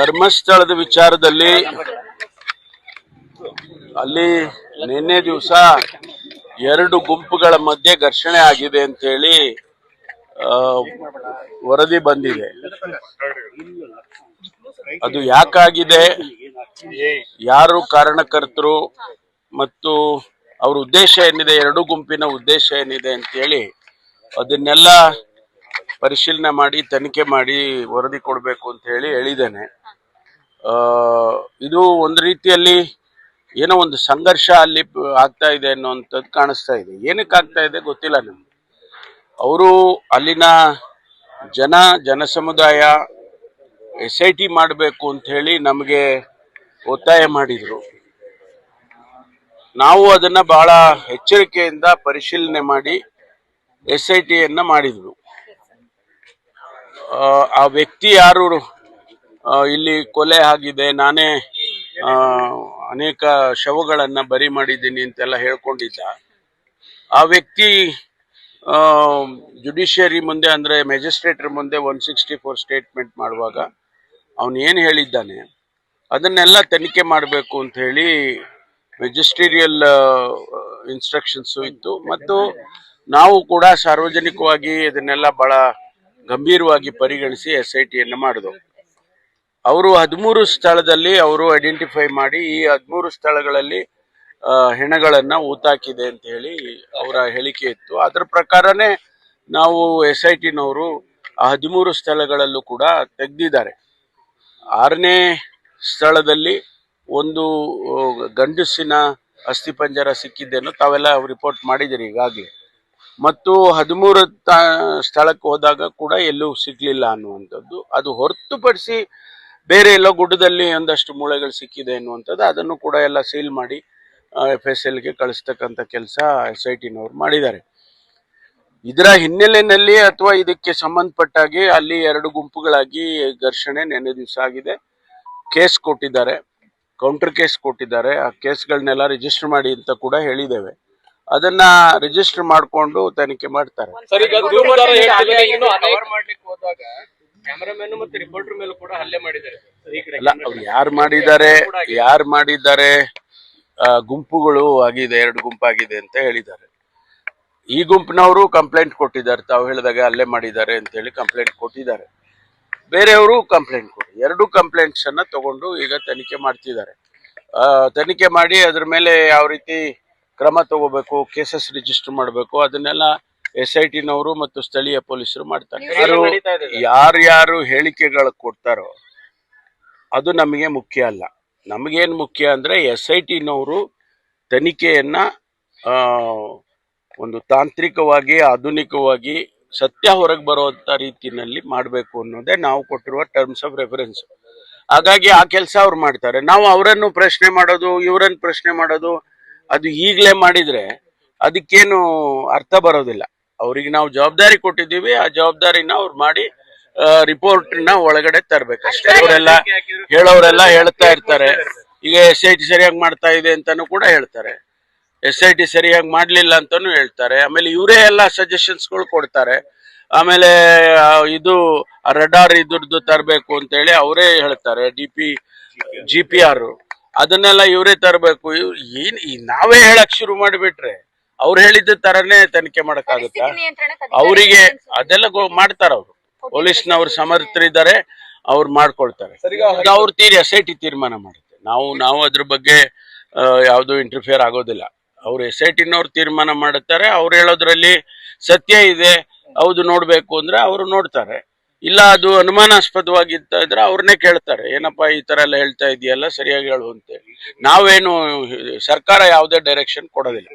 ಧರ್ಮಸ್ಥಳದ ವಿಚಾರದಲ್ಲಿ ಅಲ್ಲಿ ನಿನ್ನೆ ದಿವಸ ಎರಡು ಗುಂಪುಗಳ ಮಧ್ಯೆ ಘರ್ಷಣೆ ಆಗಿದೆ ಅಂತ ಹೇಳಿ ವರದಿ ಬಂದಿದೆ. ಅದು ಯಾಕಾಗಿದೆ? ಯಾರು ಕಾರಣಕರ್ತರು ಮತ್ತು ಅವ್ರ ಉದ್ದೇಶ ಏನಿದೆ? ಎರಡು ಗುಂಪಿನ ಉದ್ದೇಶ ಏನಿದೆ ಅಂತ ಹೇಳಿ ಅದನ್ನೆಲ್ಲ ಪರಿಶೀಲನೆ ಮಾಡಿ, ತನಿಖೆ ಮಾಡಿ ವರದಿ ಕೊಡಬೇಕು ಅಂತ ಹೇಳಿ ಹೇಳಿದ್ದೇನೆ. ಇದು ಒಂದು ರೀತಿಯಲ್ಲಿ ಏನೋ ಒಂದು ಸಂಘರ್ಷ ಅಲ್ಲಿ ಆಗ್ತಾ ಇದೆ ಅನ್ನೋಂಥದ್ದು ಕಾಣಿಸ್ತಾ ಇದೆ. ಏನಕ್ಕೆ ಆಗ್ತಾ ಇದೆ ಗೊತ್ತಿಲ್ಲ ನಮ್ಗೆ. ಅವರು ಅಲ್ಲಿನ ಜನ ಜನ ಸಮುದಾಯ ಎಸ್ ಐ ಟಿ ಮಾಡಬೇಕು ಅಂತ ಹೇಳಿ ನಮಗೆ ಒತ್ತಾಯ ಮಾಡಿದರು. ನಾವು ಅದನ್ನು ಬಹಳ ಎಚ್ಚರಿಕೆಯಿಂದ ಪರಿಶೀಲನೆ ಮಾಡಿ ಎಸ್ ಐ ಟಿಯನ್ನು ಮಾಡಿದರು. ಆ, ವ್ಯಕ್ತಿ ಯಾರು ಇಲ್ಲಿ ಕೊಲೆ ಆಗಿದೆ. ನಾನೇ ಅನೇಕ ಶವಗಳನ್ನ ಬರಿ ಮಾಡಿದ್ದೀನಿ ಅಂತೆಲ್ಲ ಹೇಳ್ಕೊಂಡಿದ್ದ. ಆ ವ್ಯಕ್ತಿ ಜುಡಿಷಿಯರಿ ಮುಂದೆ ಅಂದ್ರೆ ಮ್ಯಾಜಿಸ್ಟ್ರೇಟರ್ ಮುಂದೆ ಒನ್ ಸಿಕ್ಸ್ಟಿ ಫೋರ್ ಸ್ಟೇಟ್ಮೆಂಟ್ ಮಾಡುವಾಗ ಅವನು ಏನು ಹೇಳಿದ್ದಾನೆ? ಅದನ್ನೆಲ್ಲ ತನಿಖೆ ಮಾಡಬೇಕು ಅಂತ ಹೇಳಿ ಮೆಜಿಸ್ಟೀರಿಯಲ್ ಇನ್ಸ್ಟ್ರಕ್ಷನ್ಸು ಇತ್ತು. ಮತ್ತು ನಾವು ಕೂಡ ಸಾರ್ವಜನಿಕವಾಗಿ ಇದನ್ನೆಲ್ಲ ಬಹಳ ಗಂಭೀರವಾಗಿ ಪರಿಗಣಿಸಿ ಎಸ್ ಐ ಟಿಯನ್ನು ಮಾಡಿದೆವು ಅವರು ಹದಿಮೂರು ಸ್ಥಳದಲ್ಲಿ ಅವರು ಐಡೆಂಟಿಫೈ ಮಾಡಿ ಈ ಹದಿಮೂರು ಸ್ಥಳಗಳಲ್ಲಿ ಹೆಣಗಳನ್ನು ಊತಾಕಿದೆ ಅಂತ ಹೇಳಿ ಅವರ ಹೇಳಿಕೆ ಇತ್ತು. ಅದರ ಪ್ರಕಾರನೇ ನಾವು ಎಸ್ ಐ ಟಿನವರು ಹದಿಮೂರು ಸ್ಥಳಗಳಲ್ಲೂ ಕೂಡ ತೆಗೆದಿದ್ದಾರೆ. ಆರನೇ ಸ್ಥಳದಲ್ಲಿ ಒಂದು ಗಂಡಸಿನ ಅಸ್ಥಿಪಂಜರ ಸಿಕ್ಕಿದ್ದೇನು ತಾವೆಲ್ಲ ರಿಪೋರ್ಟ್ ಮಾಡಿದಿರಿ ಈಗಾಗಲೇ. ಮತ್ತು ಹದಿಮೂರು ಸ್ಥಳಕ್ಕೆ ಹೋದಾಗ ಕೂಡ ಎಲ್ಲೂ ಸಿಗ್ಲಿಲ್ಲ ಅನ್ನುವಂಥದ್ದು. ಅದು ಹೊರತುಪಡಿಸಿ ಬೇರೆ ಎಲ್ಲೋ ಗುಡ್ಡದಲ್ಲಿ ಒಂದಷ್ಟು ಮೂಳೆಗಳು ಸಿಕ್ಕಿದೆ ಎನ್ನುವಂಥದ್ದು ಅದನ್ನು ಕೂಡ ಎಲ್ಲ ಸೀಲ್ ಮಾಡಿ ಎಫ್ ಎಸ್ ಎಲ್ಗೆ ಕಳಿಸ್ತಕ್ಕಂಥ ಕೆಲಸ ಎಸ್ ಐ ಟಿನವರು ಮಾಡಿದ್ದಾರೆ. ಇದರ ಹಿನ್ನೆಲೆಯಲ್ಲಿ ಅಥವಾ ಇದಕ್ಕೆ ಸಂಬಂಧಪಟ್ಟಾಗಿ ಅಲ್ಲಿ ಎರಡು ಗುಂಪುಗಳಾಗಿ ಘರ್ಷಣೆ ನೆನ್ನೆ ದಿವಸ ಆಗಿದೆ. ಕೇಸ್ ಕೊಟ್ಟಿದ್ದಾರೆ ಕೌಂಟರ್ ಕೇಸ್ ಕೊಟ್ಟಿದ್ದಾರೆ. ಆ ಕೇಸ್ಗಳನ್ನೆಲ್ಲ ರಿಜಿಸ್ಟರ್ ಮಾಡಿ ಅಂತ ಕೂಡ ಹೇಳಿದ್ದೇವೆ. ಅದನ್ನ ರಿಜಿಸ್ಟರ್ ಮಾಡಿಕೊಂಡು ತನಿಖೆ ಮಾಡ್ತಾರೆ. ಕ್ಯಾಮರಾಮನ್ ಮತ್ತೆ ರಿಪೋರ್ಟರ್ ಮೇಲೂ ಕೂಡ ಹಲ್ಲೆ ಮಾಡಿದ್ದಾರೆ. ಸರ್ ಈ ಕಡೆ ಅಲ್ಲ ಅವ್ರು ಯಾರು ಮಾಡಿದ್ದಾರೆ? ಯಾರು ಮಾಡಿದ್ದಾರೆ? ಆ, ಗುಂಪುಗಳು ಆಗಿದೆ ಎರಡು ಗುಂಪಾಗಿದೆ ಅಂತ ಹೇಳಿದ್ದಾರೆ. ಈ ಗುಂಪಿನವರು ಕಂಪ್ಲೇಂಟ್ ಕೊಟ್ಟಿದ್ದಾರೆ. ತಾವು ಹೇಳಿದಾಗ ಅಲ್ಲೇ ಮಾಡಿದ್ದಾರೆ ಅಂತ ಹೇಳಿ ಕಂಪ್ಲೇಂಟ್ ಕೊಟ್ಟಿದ್ದಾರೆ. ಬೇರೆಯವರು ಕಂಪ್ಲೇಂಟ್ ಕೊಡಿ. ಎರಡು ಕಂಪ್ಲೇಂಟ್ಸ್ ಅನ್ನ ತಗೊಂಡು ಈಗ ತನಿಖೆ ಮಾಡ್ತಿದ್ದಾರೆ. ಆ, ತನಿಖೆ ಮಾಡಿ ಅದ್ರ ಮೇಲೆ ಯಾವ ರೀತಿ ಕ್ರಮ ತಗೋಬೇಕು ಕೇಸಸ್ ರಿಜಿಸ್ಟರ್ ಮಾಡಬೇಕು ಅದನ್ನೆಲ್ಲ ಎಸ್ ಐ ಟಿನವರು ಮತ್ತು ಸ್ಥಳೀಯ ಪೊಲೀಸರು ಮಾಡ್ತಾರೆ. ಯಾರು ಯಾರ್ಯಾರು ಹೇಳಿಕೆಗಳು ಕೊಡ್ತಾರೋ ಅದು ನಮಗೆ ಮುಖ್ಯ ಅಲ್ಲ. ನಮಗೇನು ಮುಖ್ಯ ಅಂದರೆ ಎಸ್ ಐ ಟಿನವರು ತನಿಖೆಯನ್ನ ಒಂದು ತಾಂತ್ರಿಕವಾಗಿ ಆಧುನಿಕವಾಗಿ ಸತ್ಯ ಹೊರಗೆ ಬರುವಂಥ ರೀತಿಯಲ್ಲಿ ಮಾಡಬೇಕು ಅನ್ನೋದೇ ನಾವು ಕೊಟ್ಟಿರುವ ಟರ್ಮ್ಸ್ ಆಫ್ ರೆಫರೆನ್ಸ್ ಹಾಗಾಗಿ ಆ ಕೆಲಸ ಅವ್ರು ಮಾಡ್ತಾರೆ. ನಾವು ಅವರನ್ನು ಪ್ರಶ್ನೆ ಮಾಡೋದು ಇವರನ್ನು ಪ್ರಶ್ನೆ ಮಾಡೋದು ಅದು ಈಗಲೇ ಮಾಡಿದ್ರೆ ಅದಕ್ಕೇನು ಅರ್ಥ ಬರೋದಿಲ್ಲ. ಅವ್ರಿಗೆ ನಾವು ಜವಾಬ್ದಾರಿ ಕೊಟ್ಟಿದ್ದೀವಿ ಆ ಜವಾಬ್ದಾರಿನ ಅವ್ರು ಮಾಡಿ ರಿಪೋರ್ಟ್ನ ಒಳಗಡೆ ತರ್ಬೇಕಷ್ಟೇ. ಅವರೆಲ್ಲ ಹೇಳೋರೆಲ್ಲ ಹೇಳ್ತಾ ಇರ್ತಾರೆ. ಈಗ ಎಸ್ ಐ ಟಿ ಸರಿಯಾಗಿ ಮಾಡ್ತಾ ಇದೆ ಅಂತಾನು ಕೂಡ ಹೇಳ್ತಾರೆ. ಎಸ್ ಐ ಟಿ ಸರಿಯಾಗಿ ಮಾಡ್ಲಿಲ್ಲ ಅಂತಾನು ಹೇಳ್ತಾರೆ. ಆಮೇಲೆ ಇವರೇ ಎಲ್ಲ ಸಜೆಷನ್ಸ್ಗಳು ಕೊಡ್ತಾರೆ. ಆಮೇಲೆ ಇದು ರಡಾರ್ ಇದ್ರದ್ದು ತರಬೇಕು ಅಂತ ಹೇಳಿ ಅವರೇ ಹೇಳ್ತಾರೆ D P G P R ಅದನ್ನೆಲ್ಲ ಇವರೇ ತರಬೇಕು. ಏನ್ ಈ ನಾವೇ ಹೇಳಕ್ ಶುರು ಮಾಡಿಬಿಟ್ರೆ. ಅವ್ರು ಹೇಳಿದ ತರನೇ ತನಿಖೆ ಮಾಡಕ್ಕಾಗುತ್ತಾ? ಅವರಿಗೆ ಅದೆಲ್ಲ ಗೊ- ಮಾಡ್ತಾರ ಅವರು. ಪೊಲೀಸ್ನವ್ರು ಸಮರ್ಥರಿದ್ದಾರೆ ಅವ್ರು ಮಾಡ್ಕೊಳ್ತಾರೆ. ಅವ್ರ ತೀರಿ ಎಸ್ ಐ ಟಿ ತೀರ್ಮಾನ ಮಾಡುತ್ತೆ. ನಾವು ನಾವು ಅದ್ರ ಬಗ್ಗೆ ಯಾವುದು ಇಂಟರ್ಫಿಯರ್ ಆಗೋದಿಲ್ಲ. ಅವ್ರು ಎಸ್ ಐ ಟಿನವ್ರು ತೀರ್ಮಾನ ಮಾಡುತ್ತಾರೆ ಅವ್ರು ಹೇಳೋದ್ರಲ್ಲಿ ಸತ್ಯ ಇದೆ ಹೌದು ನೋಡ್ಬೇಕು ಅಂದ್ರೆ ಅವರು ನೋಡ್ತಾರೆ. ಇಲ್ಲ ಅದು ಅನುಮಾನಾಸ್ಪದವಾಗಿತ್ತ ಇದ್ರೆ ಅವ್ರನ್ನೇ ಕೇಳ್ತಾರೆ. ಏನಪ್ಪಾ ಈ ತರ ಎಲ್ಲ ಹೇಳ್ತಾ ಇದೆಯಲ್ಲ ಸರಿಯಾಗಿ ಹೇಳುವಂತೆ ಅಂತೇಳಿ ನಾವೇನು ಸರ್ಕಾರ ಯಾವುದೇ ಡೈರೆಕ್ಷನ್ ಕೊಡೋದಿಲ್ಲ.